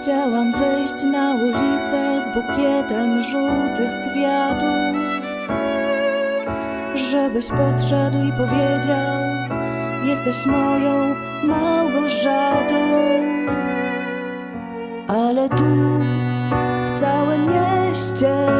Chciałam wyjść na ulicę z bukietem żółtych kwiatów, żebyś podszedł i powiedział: Jesteś moją Małgorzatą. Ale tu, w całym mieście,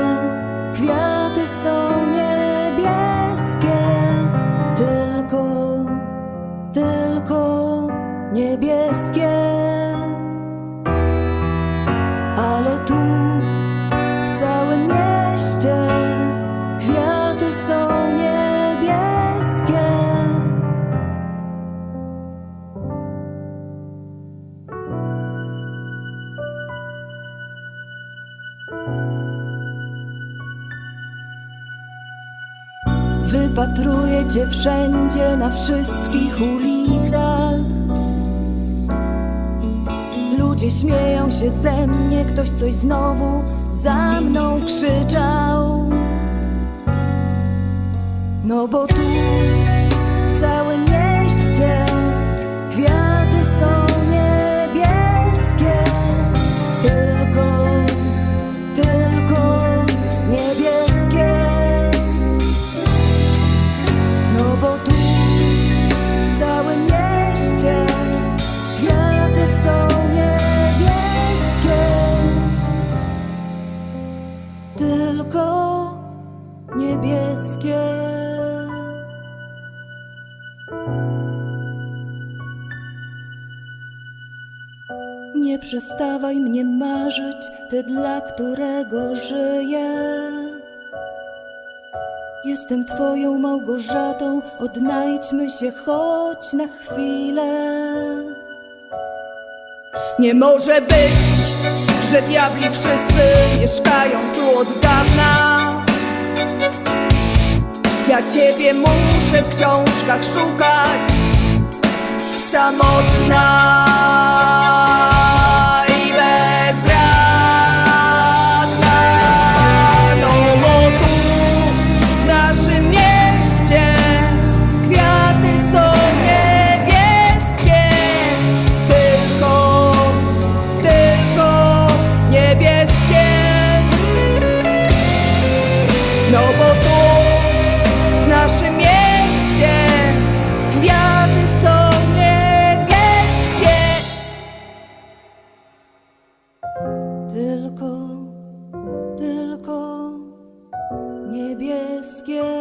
Wypatruję cię wszędzie, na wszystkich ulicach. Ludzie śmieją się ze mnie, ktoś coś znowu za mną krzyczał. No bo tu, niebieskie. Nie przestawaj mnie marzyć, ty dla którego żyję. Jestem twoją Małgorzatą, odnajdźmy się choć na chwilę. Nie może być, że diabli wszyscy mieszkają tu od dawna. Ja ciebie muszę w książkach szukać, samotna i bezradna. No bo tu, w naszym mieście, kwiaty są niebieskie, tylko, tylko niebieskie. No bo niebieskie.